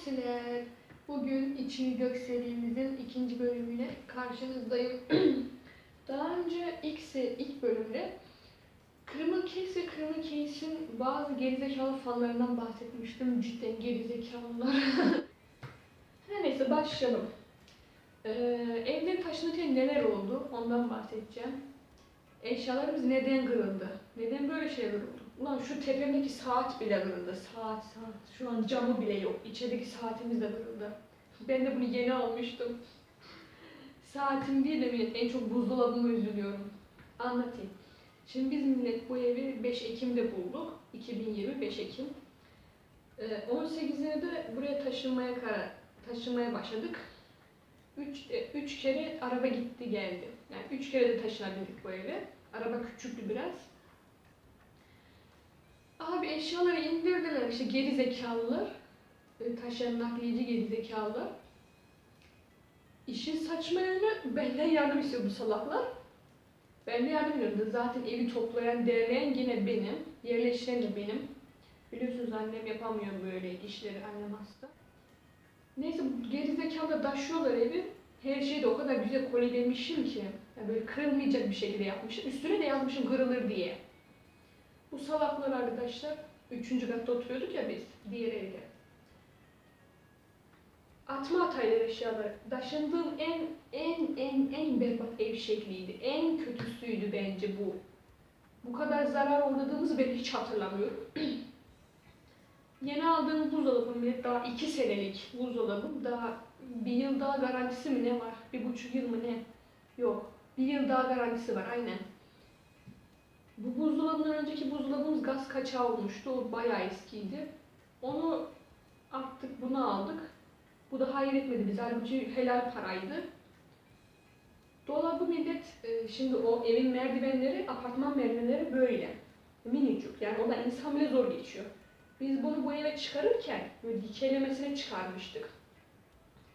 Hamsiler. Bugün İçini Gök serimizin ikinci bölümüyle karşınızdayım. Daha önce ilk, ilk bölümde Criminal Case ve Criminal Case'in bazı gerizekalı fanlarından bahsetmiştim. Cidden gerizekalılar. Her neyse başlayalım. Ee, evden taşınırken neler oldu ondan bahsedeceğim. Eşyalarımız neden kırıldı? Neden böyle şeyler oldu? Ulan şu tepemdeki saat bile kırıldı. Saat, saat. Şu an camı bile yok. İçerideki saatimiz de kırıldı. Ben de bunu yeni almıştım. Saatim değil de en çok buzdolabıma üzülüyorum. Anlatayım. Şimdi biz millet bu evi 5 Ekim'de bulduk. 2020 5 Ekim. Ee, 18'inde de buraya taşınmaya karar, taşınmaya başladık. 3 üç kere araba gitti geldi. Yani 3 kere de taşınabildik bu eve. Araba küçüktü biraz. Abi eşyaları indirdiler işte geri zekalılar. E, Taşıyan nakliyeci geri zekalılar. İşin saçma yönü benden yardım istiyor bu salaklar. Ben de yardım ediyorum. Zaten evi toplayan, derleyen yine benim. Yerleştiren de benim. Biliyorsunuz annem yapamıyor böyle işleri, annem hasta. Neyse gerizekalı taşıyorlar evi. Her şeyi de o kadar güzel kolilemişim ki. Yani böyle kırılmayacak bir şekilde yapmışım. Üstüne de yazmışım kırılır diye. Bu salaklar arkadaşlar, üçüncü katta oturuyorduk ya biz, diğer evde. Atma ataylar eşyaları. Taşındığım en en en en berbat ev şekliydi. En kötüsüydü bence bu. Bu kadar zarar uğradığımızı ben hiç hatırlamıyorum. Yeni aldığım buzdolabım bile daha iki senelik buzdolabım. Daha bir yıl daha garantisi mi ne var? Bir buçuk yıl mı ne? Yok. Bir yıl daha garantisi var aynen. Bu buzdolabından önceki buzdolabımız gaz kaçağı olmuştu. O bayağı eskiydi. Onu attık, bunu aldık. Bu da hayır etmedi bize. Halbuki helal paraydı. Dolabı millet, e, şimdi o evin merdivenleri, apartman merdivenleri böyle. Minicik. Yani o da insan bile zor geçiyor. Biz bunu bu eve çıkarırken böyle dikeylemesine çıkarmıştık.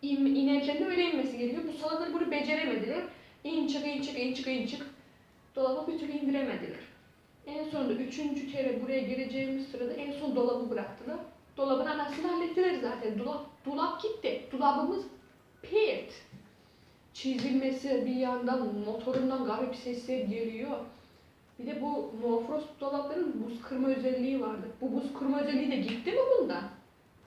İn, inerken de öyle inmesi gerekiyor. Bu salaklar bunu beceremediler. İn çık, in çık, in çık, in çık. Dolabı bir türlü indiremediler. En sonunda üçüncü kere buraya gireceğimiz sırada en son dolabı bıraktılar. Dolabın anasını hallettiler zaten. Dolap, dolap gitti. Dolabımız pert. Çizilmesi bir yandan motorundan garip sesler geliyor. Bir de bu Mofrost dolapların buz kırma özelliği vardı. Bu buz kırma özelliği de gitti mi bundan?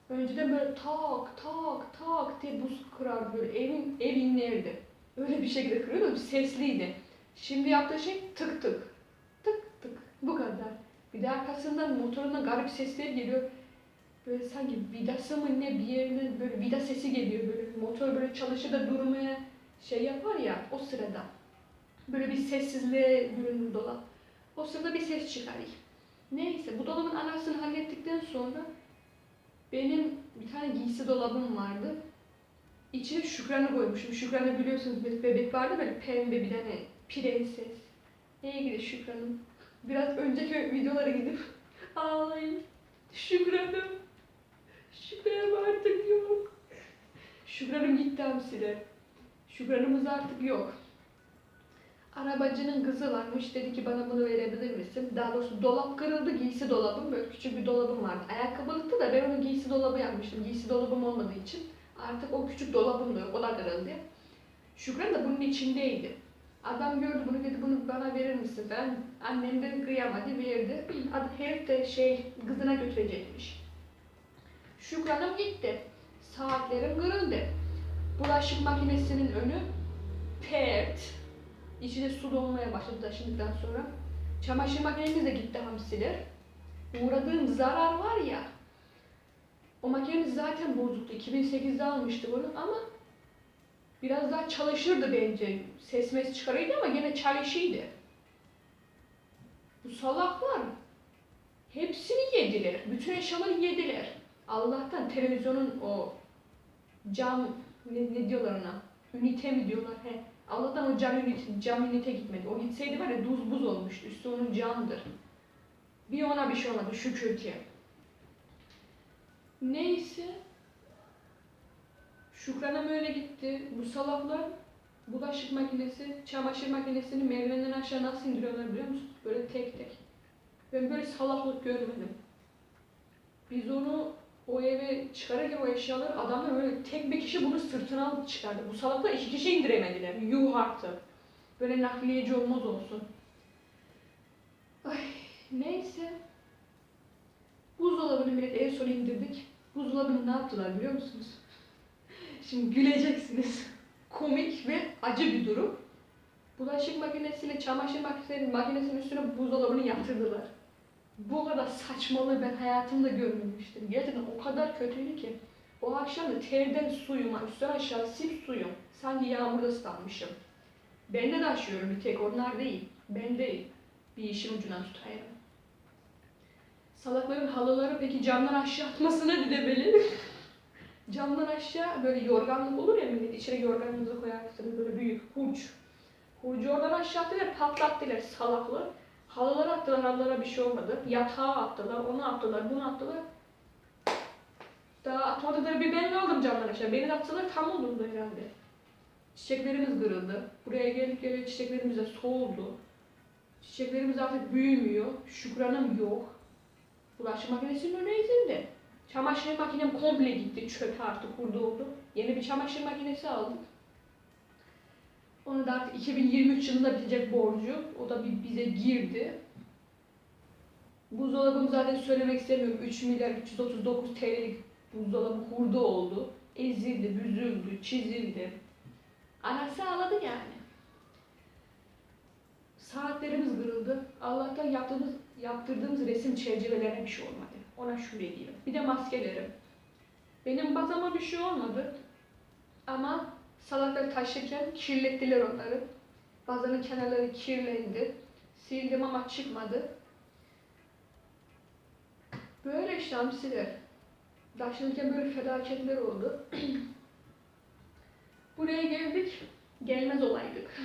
Önceden böyle tak tak tak diye buz kırardı böyle evin ev inlerdi. Öyle bir şekilde kırıyordu sesliydi. Şimdi yaptığı şey tık tık bu kadar. Bir de arkasından motorundan garip sesler geliyor. Böyle sanki vidası mı ne bir yerine böyle vida sesi geliyor böyle. Motor böyle çalışır da durmaya şey yapar ya o sırada. Böyle bir sessizliğe bürünür dolap. O sırada bir ses çıkarayım. Neyse bu dolabın anasını hallettikten sonra benim bir tane giysi dolabım vardı. İçine Şükran'ı koymuşum. Şükran'ı biliyorsunuz bebek vardı böyle pembe bir tane prenses. Neye gidi Şükran'ım? Biraz önceki videolara gidip ağlayın. Şükran'ım. Şükran'ım artık yok. Şükran'ım gitti hamsiler. Şükran'ımız artık yok. Arabacının kızı varmış. Dedi ki bana bunu verebilir misin? Daha doğrusu dolap kırıldı. Giysi dolabım. Böyle küçük bir dolabım vardı. Ayakkabılıktı da ben onu giysi dolabı yapmıştım. Giysi dolabım olmadığı için. Artık o küçük dolabım da yok. O da kırıldı. Şükran da bunun içindeydi. Adam gördü bunu dedi bunu bana verir misin falan. Annem de kıyamadı verdi. Adam herif de şey kızına götürecekmiş. Şükran'ım gitti. Saatlerim kırıldı. Bulaşık makinesinin önü pert. İçine su dolmaya başladı taşındıktan sonra. Çamaşır makinemiz de gitti hamsiler. Uğradığım zarar var ya. O makinemiz zaten bozuktu. 2008'de almıştı bunu ama biraz daha çalışırdı bence. Ses mes çıkarıyordu ama gene çalışıydı. Bu salaklar hepsini yediler. Bütün eşyaları yediler. Allah'tan televizyonun o cam ne, ne diyorlar ona? Ünite mi diyorlar? He. Allah'tan o cam ünite, cam ünite gitmedi. O gitseydi var ya duz buz olmuştu. Üstü onun camdır. Bir ona bir şey olmadı şükür ki. Neyse. Şükran'a öyle gitti. Bu salaklar bulaşık makinesi, çamaşır makinesini merdivenden aşağı nasıl indiriyorlar biliyor musun? Böyle tek tek. Ben böyle salaklık görmedim. Biz onu O eve çıkarırken o eşyaları adamlar böyle tek bir kişi bunu sırtına alıp çıkardı. Bu salaklar iki kişi indiremediler. Yuh artık. Böyle nakliyeci olmaz olsun. Ay neyse. Buzdolabını millet en son indirdik. Buzdolabını ne yaptılar biliyor musunuz? Şimdi güleceksiniz. Komik ve acı bir durum. Bulaşık makinesiyle çamaşır makinesinin, makinesinin üstüne buzdolabını yatırdılar. Bu kadar saçmalığı ben hayatımda görmemiştim. Gerçekten o kadar kötüydü ki. O akşam da terden suyum, üstten aşağı sip suyum. Sanki yağmurda ıslanmışım. Ben de taşıyorum bir tek onlar değil. Ben de bir işin ucundan tutayım. Salakların halıları peki camdan aşağı atmasına didebeli. camdan aşağı böyle yorganlık olur ya millet içine yorganınızı koyarsınız böyle büyük hurç. Hurcu oradan aşağı attılar patlattılar salaklı. Halılara attılar halılara bir şey olmadı. Yatağa attılar onu attılar bunu attılar. Daha atmadıkları bir ben aldım camdan aşağı. Beni de atsalar tam olurdu herhalde. Çiçeklerimiz kırıldı. Buraya gelip gelip çiçeklerimiz de soğudu. Çiçeklerimiz artık büyümüyor. Şükranım yok. Bulaşık makinesinin önüne ezildi. Çamaşır makinem komple gitti. Çöpe artık kurdu oldu. Yeni bir çamaşır makinesi aldım. Onu da artık 2023 yılında bitecek borcu. O da bir bize girdi. Buzdolabım zaten söylemek istemiyorum. 3 milyar 339 TL'lik buzdolabı hurda oldu. Ezildi, büzüldü, çizildi. Anası ağladı yani. Saatlerimiz kırıldı. Allah'tan yaptığımız, yaptırdığımız resim çerçevelerine bir şey olmadı. Ona şükredeyim. Bir de maskelerim. Benim bazama bir şey olmadı. Ama salakları taşırken kirlettiler onları. Bazanın kenarları kirlendi. Sildim ama çıkmadı. Böyle işte hamsiler. Taşınırken böyle felaketler oldu. Buraya geldik. Gelmez olaydık.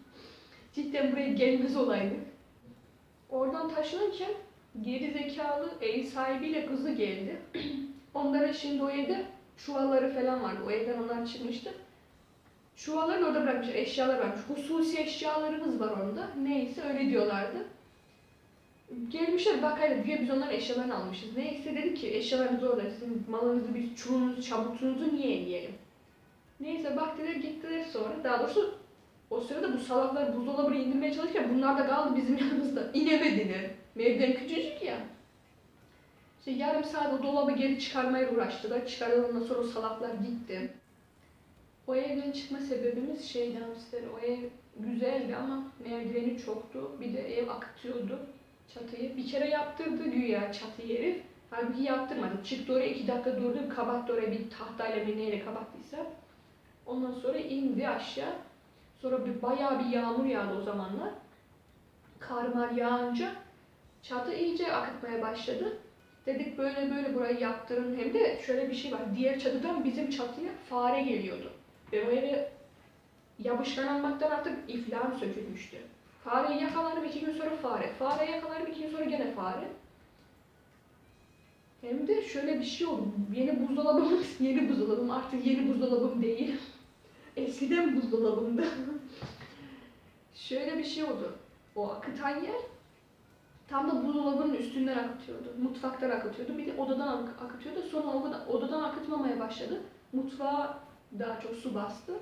Cidden buraya gelmez olaydık. Oradan taşınırken geri zekalı ev sahibiyle kızı geldi. Onlara şimdi o evde çuvalları falan vardı. O evden onlar çıkmıştı. Çuvalları orada bırakmışlar. Eşyalar varmış. Hususi eşyalarımız var onda. Neyse öyle diyorlardı. Gelmişler bakayla diye biz onların eşyalarını almışız. Neyse dedi ki eşyalarınız orada. Sizin malınızı, biz çubuğunuzu, çabutunuzu niye yiyelim? Neyse baktılar gittiler sonra. Daha doğrusu o sırada bu salaklar buzdolabını indirmeye çalışırken bunlar da kaldı bizim yanımızda. İnemediler. Mevden küçücük ya. İşte yarım saat o dolabı geri çıkarmaya uğraştılar. Çıkarılandan sonra o salaklar gitti. O evden çıkma sebebimiz şeydi hamster. O ev güzeldi ama merdiveni çoktu. Bir de ev akıtıyordu çatıyı. Bir kere yaptırdı güya çatıyı herif. Halbuki yaptırmadı. Çıktı oraya iki dakika durdu. Kapattı oraya bir tahtayla bir neyle kapattıysa. Ondan sonra indi aşağı. Sonra bir bayağı bir yağmur yağdı o zamanlar. Kar mar yağınca çatı iyice akıtmaya başladı. Dedik böyle böyle burayı yaptırın. Hem de şöyle bir şey var. Diğer çatıdan bizim çatıya fare geliyordu. Ve o eve yapışkanlanmaktan artık iflahım sökülmüştü. Fareyi yakalarım iki gün sonra fare. Fare yakalarım iki gün sonra gene fare. Hem de şöyle bir şey oldu. Yeni buzdolabım, yeni buzdolabım artık yeni buzdolabım değil. Eskiden buzdolabımdı. şöyle bir şey oldu. O akıtan yer tam da buzdolabının üstünden akıtıyordu. Mutfaktan akıtıyordu. Bir de odadan ak- akıtıyordu. Sonra odadan, odadan akıtmamaya başladı. Mutfağa daha çok su bastı.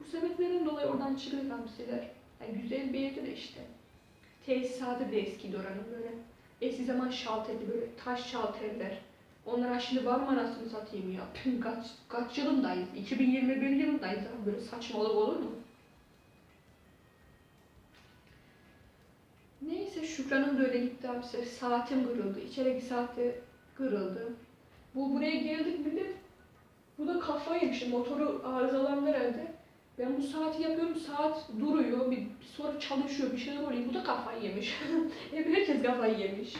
Bu sebeplerin dolayı oradan çıkıyor hamsiler. Yani güzel bir evde de işte. Tesisatı da eskiydi oranın böyle. Eski zaman şalterdi böyle taş şalterler. Onlara şimdi var mı anasını satayım ya? Tüm kaç, kaç yılındayız? 2021 yılındayız abi böyle saçmalık olur mu? Neyse Şükran'ın da öyle gitti abi. Saatim kırıldı. İçerideki saati kırıldı. Bu buraya geldik bir de bu da kafayı yemiş. Motoru arızalandı herhalde. Ben bu saati yapıyorum, saat duruyor, bir, bir sonra çalışıyor, bir şeyler oluyor. Bu da kafayı yemiş. Hep herkes kafayı yemiş.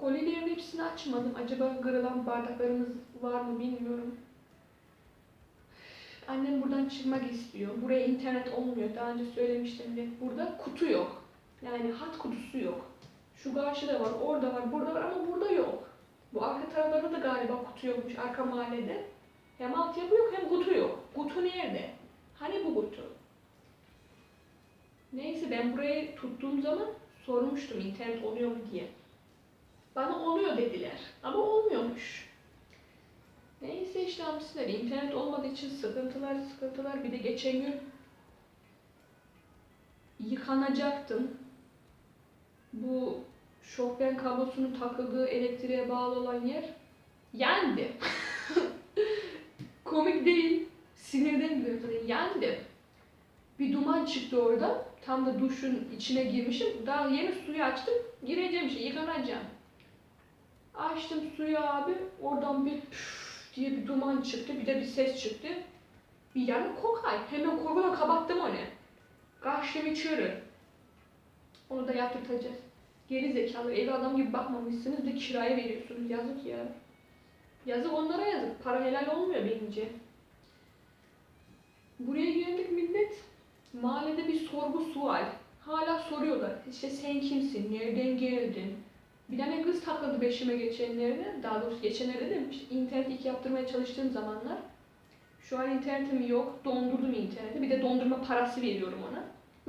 Kolilerin hepsini açmadım. Acaba kırılan bardaklarımız var mı bilmiyorum. Annem buradan çıkmak istiyor. Buraya internet olmuyor. Daha önce söylemiştim de. Burada kutu yok. Yani hat kutusu yok. Şu karşıda var, orada var, burada var ama burada yok. Bu arka taraflarda da galiba kutu yokmuş arka mahallede. Hem altyapı yok hem kutu yok. Kutu nerede? Hani bu kutu? Neyse ben burayı tuttuğum zaman sormuştum internet oluyor mu diye. Bana oluyor dediler ama olmuyormuş. işte hamsiler. İnternet olmadığı için sıkıntılar sıkıntılar. Bir de geçen gün yıkanacaktım. Bu şofben kablosunun takıldığı elektriğe bağlı olan yer yendi. Komik değil. Sinirden gülüyorum. Yendi. Bir duman çıktı orada. Tam da duşun içine girmişim. Daha yeni suyu açtım. Gireceğim işte yıkanacağım. Açtım suyu abi. Oradan bir diye bir duman çıktı. Bir de bir ses çıktı. Bir yani kokay. Hemen korkuna kapattım onu. Kaçtım içeri. Onu da yaptırtacağız. Geri zekalı. Ev adam gibi bakmamışsınız da kiraya veriyorsunuz. Yazık ya. Yazık onlara yazık. Para helal olmuyor bence. Buraya geldik millet. Mahallede bir sorgu sual. Hala soruyorlar. İşte sen kimsin? Nereden geldin? Bir tane kız takıldı beşime geçenlerde. Daha doğrusu geçenlerde de işte internet ilk yaptırmaya çalıştığım zamanlar. Şu an internetim yok. Dondurdum interneti. Bir de dondurma parası veriyorum ona.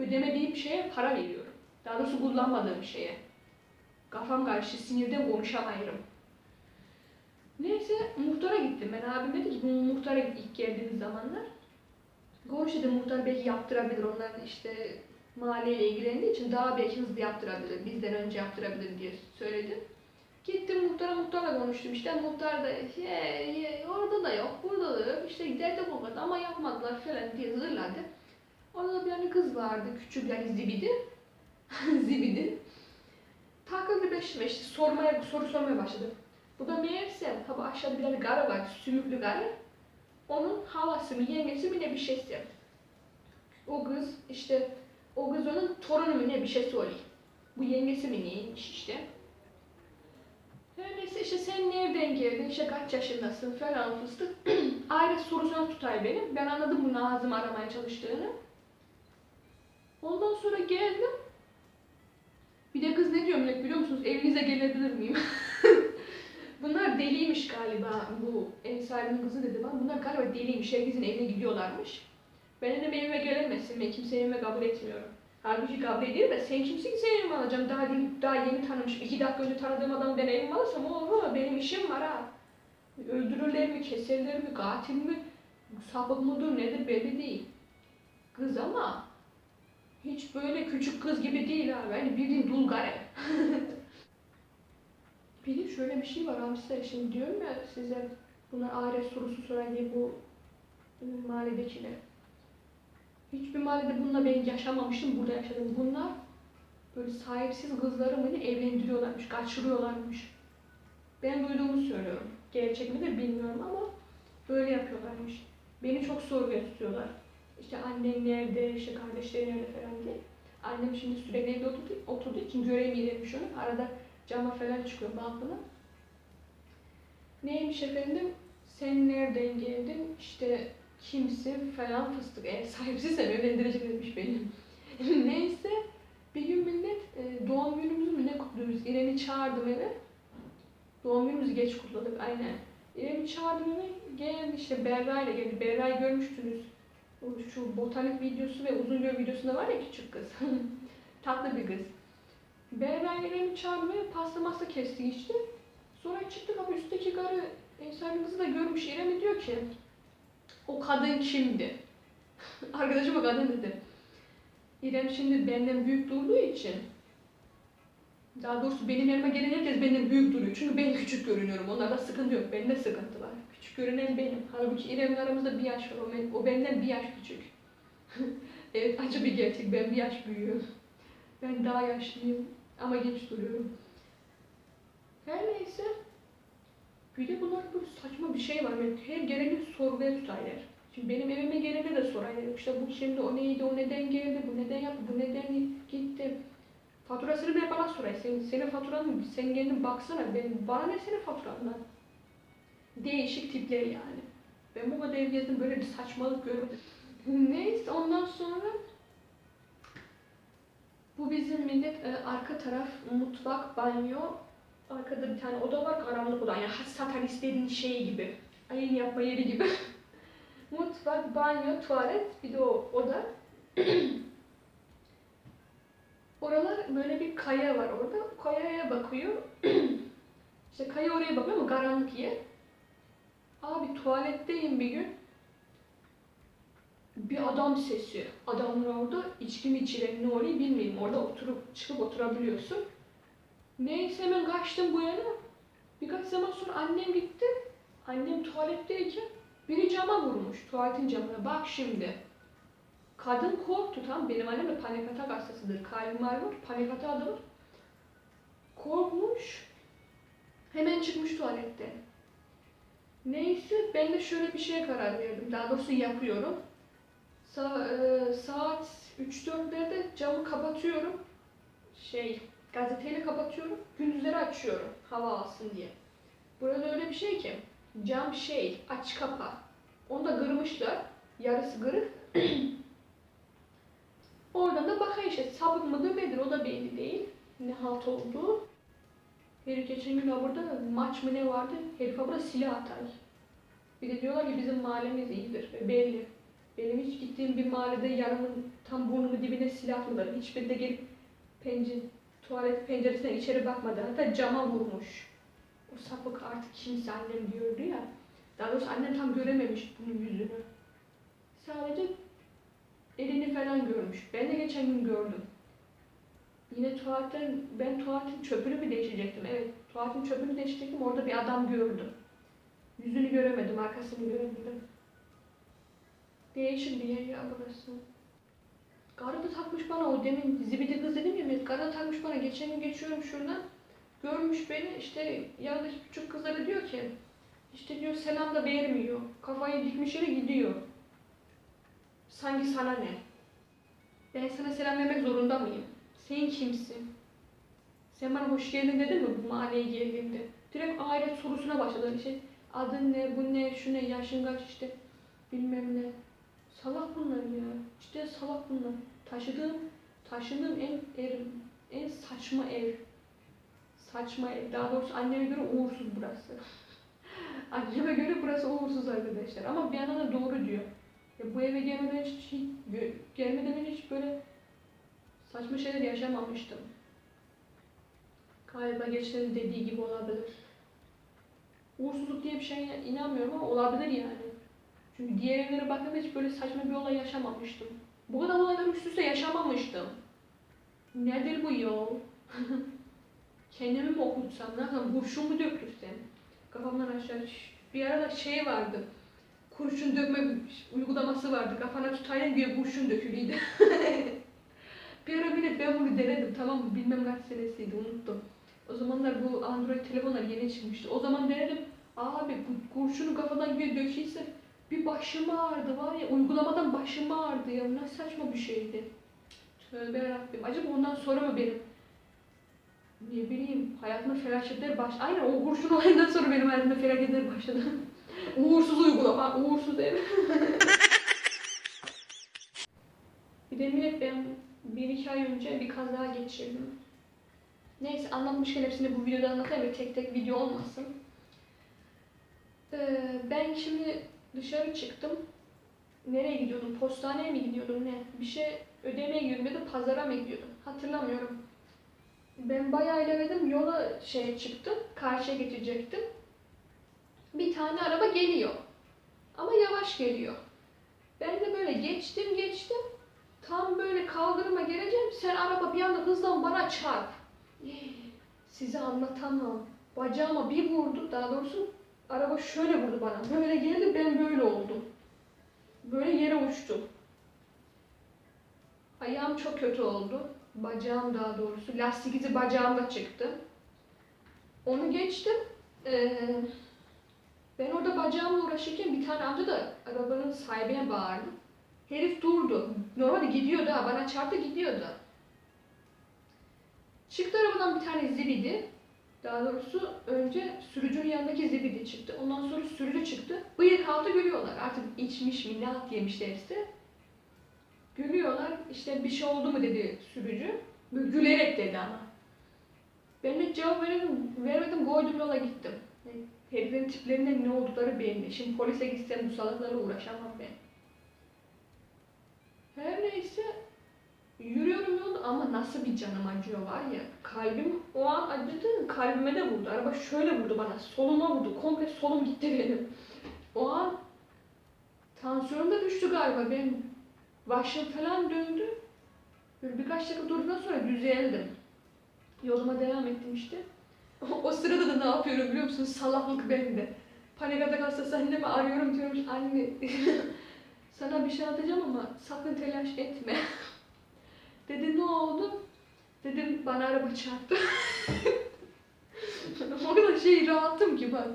Ödemediğim şeye para veriyorum. Daha doğrusu kullanmadığım şeye. Kafam karşı sinirden konuşamıyorum. Neyse muhtara gittim. Ben abim dedi ki bu muhtara ilk geldiğimiz zamanlar. Konuş dedim muhtar belki yaptırabilir. Onlar işte mahalleyle ilgilendiği için daha belki hızlı yaptırabilir. Bizden önce yaptırabilir diye söyledim. Gittim muhtara muhtarla konuştum işte muhtar da "He, he, orada da yok burada da yok işte derde bulmadı ama yapmadılar falan diye zırladı. Orada da bir tane kız vardı küçük yani zibidi. zibidi. Takıldı beşime işte sormaya, soru sormaya başladı. Bu da meğerse tabi aşağıda bir tane garı var sümüklü garı. Onun halası mı yengesi mi ne bir şeysi. O kız işte o kız onun torunu mu ne bir şeysi oluyor. Bu yengesi mi neymiş işte. Öyleyse işte sen nereden geldin, işte kaç yaşındasın falan fıstık. Aile sorusuna tutar benim. Ben anladım bu Nazım aramaya çalıştığını. Ondan sonra geldim. Bir de kız ne diyor millet biliyor musunuz? Evinize gelebilir miyim? Bunlar deliymiş galiba bu Ensari'nin kızı dedi bana. Bunlar galiba deliymiş. Herkesin evine gidiyorlarmış. Ben dedim evime gelemezsin. Ben kimseyi evime kabul etmiyorum. Halbuki kabul ediyorum da sen kimsin ki seni evime alacağım? Daha, dün, daha yeni tanımışım. İki dakika önce tanıdığım adamı ben evime alırsam oho benim işim var ha. Öldürürler mi, keserler mi, katil mi, sapık mıdır nedir belli değil. Kız ama hiç böyle küçük kız gibi değil abi. Yani bildiğin dulgare. Bir de şöyle bir şey var abi size şimdi diyorum ya size bunlar ahiret sorusu soran diye bu ıı, mahalledekiler. Hiçbir mahallede bununla ben yaşamamıştım, burada yaşadım. Bunlar böyle sahipsiz kızları mı evlendiriyorlarmış, kaçırıyorlarmış. Ben duyduğumu söylüyorum. Gerçek midir bilmiyorum ama böyle yapıyorlarmış. Beni çok sorguya tutuyorlar. İşte annen nerede, işte kardeşleri nerede falan diye. Annem şimdi sürekli evde oturdu, oturduğu için göremeyirmiş onu. Arada cama falan çıkıyor balkona. Neymiş efendim? Sen nereden geldin? İşte kimsin falan fıstık. Eğer sahipsizsem evlendireceklermiş benim. Neyse bir gün millet e, doğum günümüzü mü ne kutluyoruz? İrem'i çağırdım eve. Doğum günümüzü geç kutladık aynen. İrem'i çağırdım eve. Geldi işte Berra ile geldi. Berra'yı görmüştünüz. O Şu botanik videosu ve uzun videosunda var ya küçük kız. Tatlı bir kız. Berra İrem'i çağırdım eve. Pasta masta kestik işte. Sonra çıktık ama üstteki karı Ensar'ın kızı da görmüş İrem'i diyor ki o kadın kimdi? Arkadaşım o kadın dedi. İrem şimdi benden büyük durduğu için daha doğrusu benim yanıma gelen herkes benden büyük duruyor. Çünkü ben küçük görünüyorum. Onlarda sıkıntı yok. Bende sıkıntı var. Küçük görünen benim. Halbuki İrem'in aramızda bir yaş var. O benden bir yaş küçük. evet acı bir gerçek. Ben bir yaş büyüğüm. Ben daha yaşlıyım. Ama genç duruyorum. Her neyse. Bir de bunlar böyle saçma bir şey var. Yani her geleni sorguya tutarlar. Şimdi benim evime gelene de sorarlar. İşte bu şimdi o neydi, o neden geldi, bu neden yaptı, bu neden gitti. Faturasını bile bana sorar. Senin, senin faturan, sen kendin baksana. Ben, bana ne senin faturandan? Değişik tipler yani. Ben bu kadar ev böyle bir saçmalık görmedim. Neyse ondan sonra bu bizim millet e, arka taraf mutfak, banyo, Arkada bir tane oda var, karanlık oda. Yani satanistlerin şeyi gibi. Ayın yapma yeri gibi. Mutfak, banyo, tuvalet, bir de o oda. Oralar böyle bir kaya var orada. Kayaya bakıyor. işte kaya oraya bakıyor ama karanlık yer. Abi tuvaletteyim bir gün. Bir adam sesi. Adamlar orada içki mi içilen ne oluyor bilmiyorum. Orada oturup çıkıp oturabiliyorsun. Neyse hemen kaçtım bu yana. Birkaç zaman sonra annem gitti. Annem tuvaletteyken biri cama vurmuş. Tuvaletin camına. Bak şimdi. Kadın korktu tam. Benim annem de panik atak hastasıdır. Kalbim var. Panik atağı da var. Korkmuş. Hemen çıkmış tuvaletten. Neyse ben de şöyle bir şeye karar verdim. Daha doğrusu yapıyorum. Sa e, saat 3-4'lerde camı kapatıyorum. Şey, gazeteyle kapatıyorum. Gündüzleri açıyorum. Hava alsın diye. Burada öyle bir şey ki cam şey aç kapa. Onu da kırmışlar. Yarısı kırık. Oradan da bakayım işte sapık mıdır nedir o da belli değil. Ne halt olduğu. Herif geçen gün burada maç mı ne vardı? Herif burada silah atar. Bir de diyorlar ki bizim mahallemiz iyidir ve belli. Benim hiç gittiğim bir mahallede yanımın tam burnumun dibine silah atmadılar. Hiçbiri de gelip pencere, tuvalet penceresinden içeri bakmadı. Hatta cama vurmuş. O sapık artık kimse annem gördü ya. Daha doğrusu annem tam görememiş bunun yüzünü. Sadece elini falan görmüş. Ben de geçen gün gördüm. Yine tuvaletten, ben tuvaletin çöpünü mü değiştirecektim? Evet, tuvaletin çöpünü değiştirecektim. Orada bir adam gördüm. Yüzünü göremedim, arkasını göremedim. Değişik bir yer ya burası. Karı da takmış bana o demin zibidi kız dedim ya, karı da takmış bana. Geçen gün geçiyorum şuradan. Görmüş beni işte yanındaki küçük kızlara diyor ki işte diyor selam da vermiyor. Kafayı dikmiş yere gidiyor. Sanki sana ne? Ben sana selam vermek zorunda mıyım? Sen kimsin? Sen bana hoş geldin dedin mi bu mahalleye geldiğimde? Direkt aile sorusuna başladı. İşte adın ne, bu ne, şu ne, yaşın kaç işte bilmem ne. Salak bunlar ya. İşte salak bunlar. Taşıdığım, taşındığım en ev, en saçma ev. Saçma ev. Daha doğrusu anneme göre uğursuz burası. anneme göre burası uğursuz arkadaşlar. Ama bir yandan da doğru diyor. Ya bu eve gelmeden hiç, hiç gelmeden hiç böyle saçma şeyler yaşamamıştım. Galiba geçlerin dediği gibi olabilir. Uğursuzluk diye bir şeye inanmıyorum ama olabilir yani. Çünkü diğer evlere baktığımda hiç böyle saçma bir olay yaşamamıştım. Bu kadar olaylar üst üste yaşamamıştım. Nedir bu yol? Kendimi mi okutsam, ne yapsam, kurşun mu döktürsem? Kafamdan aşağı bir arada şey vardı. Kurşun dökme uygulaması vardı. Kafana tutayım diye kurşun dökülüydü. bir ara bile ben bunu denedim tamam mı? Bilmem kaç senesiydi unuttum. O zamanlar bu Android telefonlar yeni çıkmıştı. O zaman denedim. Abi kurşunu kafadan bir dökülse bir başım ağrıdı var ya uygulamadan başım ağrıdı ya. Ne saçma bir şeydi. Tövbe yarabbim. Acaba ondan sonra mı benim ne bileyim hayatımda felaketler baş... Aynen o kurşun olayından sonra benim hayatımda felaketler başladı. Uğursuz uygulama, uğursuz ev. bir de millet ben bir iki ay önce bir kaza geçirdim. Neyse anlatmışken hepsini bu videoda anlatayım tek tek video olmasın. Ee, ben şimdi dışarı çıktım. Nereye gidiyordum? Postaneye mi gidiyordum ne? Bir şey ödemeye gidiyordum ya da pazara mı gidiyordum? Hatırlamıyorum. Ben bayağı ilerledim. Yola şey çıktım. Karşıya geçecektim. Bir tane araba geliyor. Ama yavaş geliyor. Ben de böyle geçtim geçtim. Tam böyle kaldırıma geleceğim. Sen araba bir anda hızlan bana çarp. Size anlatamam. Bacağıma bir vurdu. Daha doğrusu araba şöyle vurdu bana. Böyle geldi ben böyle oldum. Böyle yere uçtum. Ayağım çok kötü oldu. Bacağım daha doğrusu. Lastik izi bacağımda çıktı. Onu geçtim. Ee, ben orada bacağımla uğraşırken bir tane amca da arabanın sahibine bağırdı. Herif durdu. Normalde gidiyordu ha. Bana çarptı gidiyordu. Çıktı arabadan bir tane zibidi. Daha doğrusu önce sürücünün yanındaki zibidi çıktı. Ondan sonra sürücü çıktı. Bıyık altı gülüyorlar. Artık içmiş mi ne halt yemişlerse. Gülüyorlar. İşte bir şey oldu mu dedi sürücü. Böyle gülerek dedi ama. Ben de cevap veremedim, veremedim koydum yola gittim. Heriflerin tiplerinde ne oldukları belli. Şimdi polise gitsem bu salaklarla uğraşamam ben. Her neyse yürüyorum yolda ama nasıl bir canım acıyor var ya. Kalbim o an acıdı, kalbime de vurdu. Araba şöyle vurdu bana, soluma vurdu. Komple solum gitti benim. O an tansiyonum da düştü galiba. Ben başım falan döndü. Böyle birkaç dakika durduktan sonra düzeldim. Yoluma devam ettim işte. O sırada da ne yapıyorum biliyor musun? Salaklık bende. Panik atak hastası annemi arıyorum diyorum. Anne sana bir şey atacağım ama sakın telaş etme. Dedi ne oldu? Dedim bana araba çarptı. o kadar şey rahatım ki bak.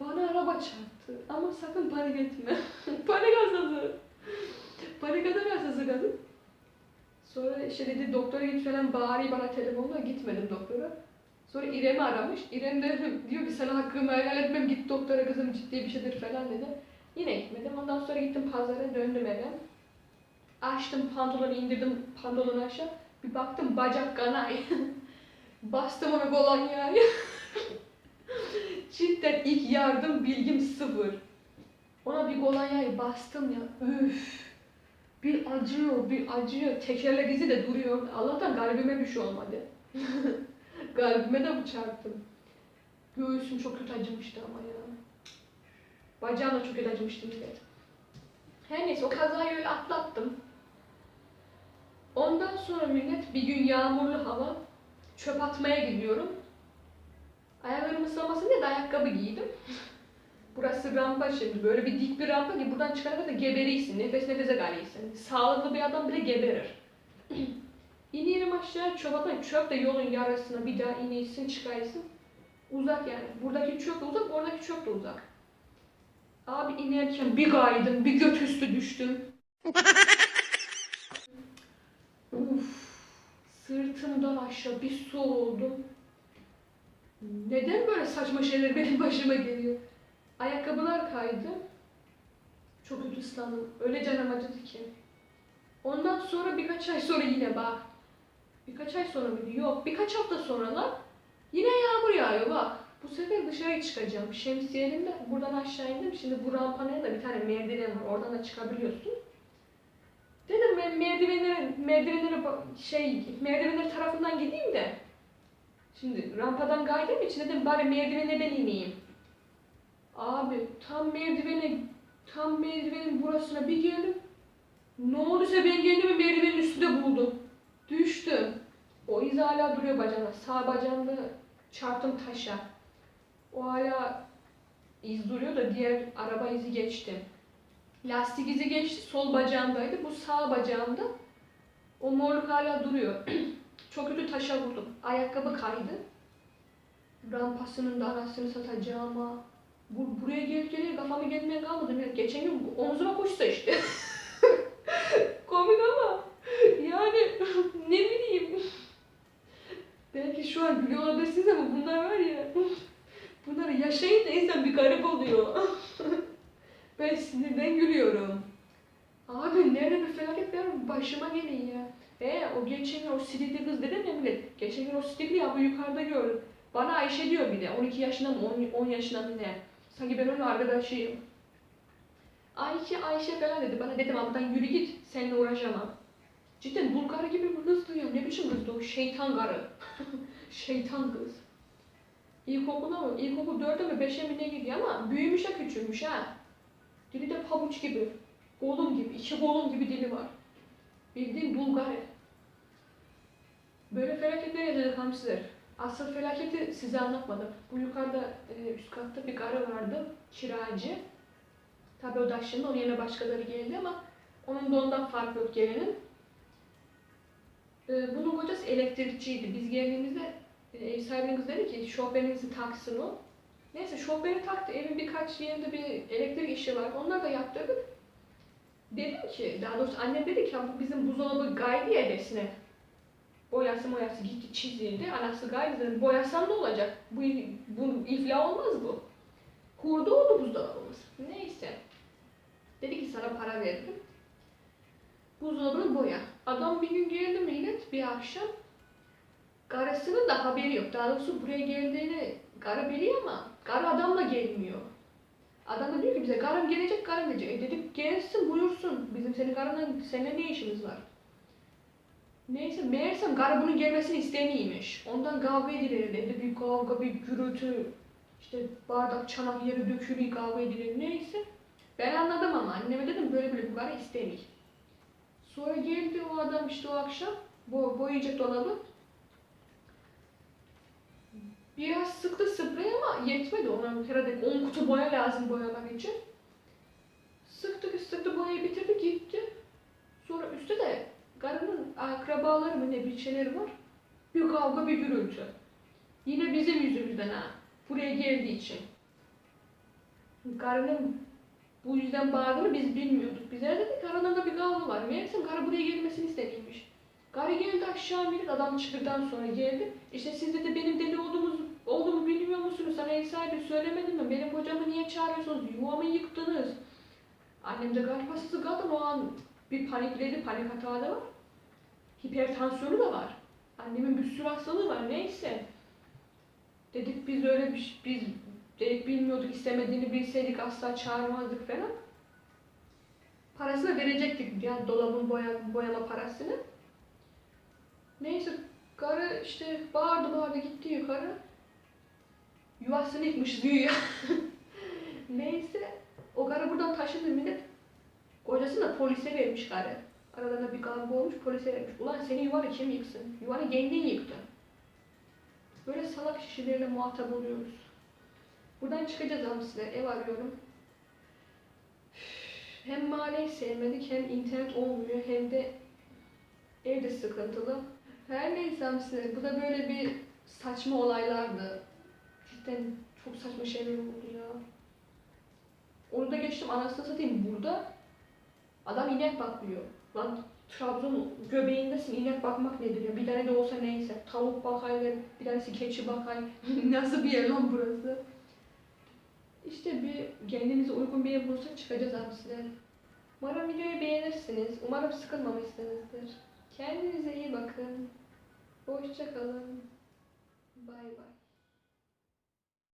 Bana araba çarptı ama sakın panik etme. panik hastası. Panik atak hastası kadın. Sonra işte dedi doktora git falan bağırıyor bana telefonla gitmedim doktora. Sonra İrem'i aramış. İrem de diyor ki sana hakkımı helal etmem git doktora kızım ciddi bir şeydir falan dedi. Yine gitmedim. Ondan sonra gittim pazara döndüm eve. Açtım pantolonu indirdim pantolonu aşağı. Bir baktım bacak kanay. Bastım onu kolonyayı. Cidden ilk yardım bilgim sıfır. Ona bir kolonyayı bastım ya. Üf. Bir acıyor, bir acıyor. Tekerlek izi de duruyor. Allah'tan kalbime bir şey olmadı. Kalbime de bu çarptım. Göğsüm çok kötü acımıştı ama ya. Bacağım da çok kötü acımıştı millet. Her neyse o kazayı öyle atlattım. Ondan sonra millet bir gün yağmurlu hava çöp atmaya gidiyorum. Ayaklarım ıslamasın diye de ayakkabı giydim. Burası rampa şimdi. Böyle bir dik bir rampa ki buradan çıkana kadar geberirsin. Nefes nefese galeysin. Sağlıklı bir adam bile geberir. İniyorum aşağı çöp atmayın. Çöp de yolun yarısına bir daha ineysin çıkaysın. Uzak yani. Buradaki çöp de uzak, oradaki çöp de uzak. Abi inerken bir kaydım, bir göt üstü düştüm. sırtımdan aşağı bir su oldum. Neden böyle saçma şeyler benim başıma geliyor? Ayakkabılar kaydı. Çok kötü ıslandım. Öyle canım acıdı ki. Ondan sonra birkaç ay sonra yine bak. Birkaç ay sonra mıydı? Yok. Birkaç hafta sonra lan yine yağmur yağıyor bak. Bu sefer dışarı çıkacağım. Şemsiyelimle buradan aşağı indim. Şimdi bu rampanaya da bir tane merdiven var. Oradan da çıkabiliyorsun. Dedim ben merdivenlere, merdivenlere şey, merdivenler tarafından gideyim de. Şimdi rampadan kaydığım için dedim bari merdivenlerden ineyim. Abi tam merdivene, tam merdivenin burasına bir geldim. Ne olduysa ben kendimi merdivenin üstünde buldum. Düştüm. O iz hala duruyor bacağımda. Sağ bacağımda çarptım taşa. O hala iz duruyor da diğer araba izi geçti. Lastik izi geçti. Sol bacağımdaydı. Bu sağ bacağımda. O morluk hala duruyor. Çok kötü taşa vurdum. Ayakkabı kaydı. Rampasının da anasını satacağıma. Bu, buraya gelip geliyor kafamı gelmeye kalmadı. Geçen gün omzuma koşsa işte. Komik ama yani ne bileyim. Belki şu an gülüyor olabilirsiniz ama bunlar var ya. Bunları yaşayın da insan bir garip oluyor. ben sinirden gülüyorum. Abi nerede bir felaket var başıma gelin ya. E o geçen gün o sidikli kız dedim ya millet. Geçen gün o sidikli abi yukarıda gördüm. Bana Ayşe diyor bir de. 12 yaşında mı 10, 10 yaşında mı ne? Sanki ben onun arkadaşıyım. Ayşe Ayşe falan dedi. Bana dedim abiden yürü git. Seninle uğraşamam. Cidden dul karı gibi bir kız duyuyorum. Ne biçim kızdı o? Şeytan karı. Şeytan kız. İlkokula mı? İlkokul 4'e mi 5'e mi ne gidiyor ama büyümüş ha küçülmüş ha. Dili de pabuç gibi. Golum gibi. iki golum gibi dili var. Bildiğin dul karı. Böyle felaketler yaşadık hamsiler. Asıl felaketi size anlatmadım. Bu yukarıda e, üst katta bir karı vardı. Kiracı. Tabii o da şimdi onun yerine başkaları geldi ama onun da ondan farkı yok gelenin. Ee, bunun kocası elektrikçiydi. Biz geldiğimizde e, ev sahibinin kızı dedi ki şoförünüzü taksın o. Neyse şoförü taktı. Evin birkaç yerinde bir elektrik işi var. Onları da yaptırdık. Dedim ki, daha doğrusu annem dedi ki "Ya bu bizim buzdolabı gaydi ya evesine. Boyası moyası gitti çizildi. Anası gaydi dedim. Boyasam ne olacak? Bu, bu iflah olmaz bu. Kurdu oldu buzdolabımız. Neyse. Dedi ki sana para veririm. Buzdolabını boya. Adam bir gün geldi millet bir akşam. Karısının da haberi yok. Daha doğrusu buraya geldiğini karı biliyor ama karı adamla gelmiyor. Adam da diyor ki bize karım gelecek karım gelecek. E dedik gelsin buyursun. Bizim senin karınla seninle ne işimiz var? Neyse meğersem karı bunun gelmesini istemiymiş. Ondan kavga edilir dedi. Bir kavga bir gürültü. İşte bardak çanak yere dökülüyor kavga edilir. Neyse. Ben anladım ama anneme dedim böyle böyle bu kadar istemeyeyim. Sonra geldi o adam işte o akşam bo boyayacak dolabı. Biraz sıktı sprey ama yetmedi ona. Herhalde 10 kutu boya lazım boyamak için. Sıktı sıktı boyayı bitirdi gitti. Sonra üstte de karının akrabaları mı ne bir şeyleri var. Bir kavga bir gürültü. Yine bizim yüzümüzden ha. Buraya geldiği için. Karının bu yüzden bağırdığını biz bilmiyorduk. Bize dedik aralarında bir kavga var. Meğersem karı buraya gelmesini istemiyormuş. Karı geldi aşağı inip adam çıktıktan sonra geldi. İşte siz dedi benim deli olduğumuz, olduğumu bilmiyor musunuz? Sana ev sahibi söylemedim mi? Benim kocamı niye çağırıyorsunuz? Yuvamı yıktınız. Annem de galiba sizi kadın o an bir panikledi. Panik hata da var. Hipertansiyonu da var. Annemin bir sürü hastalığı var. Neyse. Dedik biz öyle bir biz dedik bilmiyorduk istemediğini bilseydik asla çağırmazdık falan. Parasını verecektik yani dolabın boya, boyama parasını. Neyse karı işte bağırdı bağırdı gitti yukarı. Yuvasını yıkmış güya. Neyse o karı buradan taşındı millet. Kocasını da polise vermiş karı. Aralarında bir kavga olmuş polise vermiş. Ulan senin yuvanı kim yıksın? Yuvanı kendin yıktın. Böyle salak kişilerle muhatap oluyoruz. Buradan çıkacağız hamsiler. Ev arıyorum. Hem mahalleyi sevmedik hem internet olmuyor hem de evde sıkıntılı. Her neyse hamsiler. Bu da böyle bir saçma olaylardı. Cidden çok saçma şeyler oldu ya. Onu da geçtim anasını satayım burada. Adam inek bakmıyor. Lan Trabzon göbeğindesin inek bakmak nedir ya? Bir tane de olsa neyse. Tavuk bakay, bir tanesi keçi bakay. Nasıl bir yer lan burası? İşte bir kendimize uygun bir yer bulursak çıkacağız abi size. Umarım videoyu beğenirsiniz. Umarım sıkılmamışsınızdır. Kendinize iyi bakın. Hoşça kalın. Bay bay.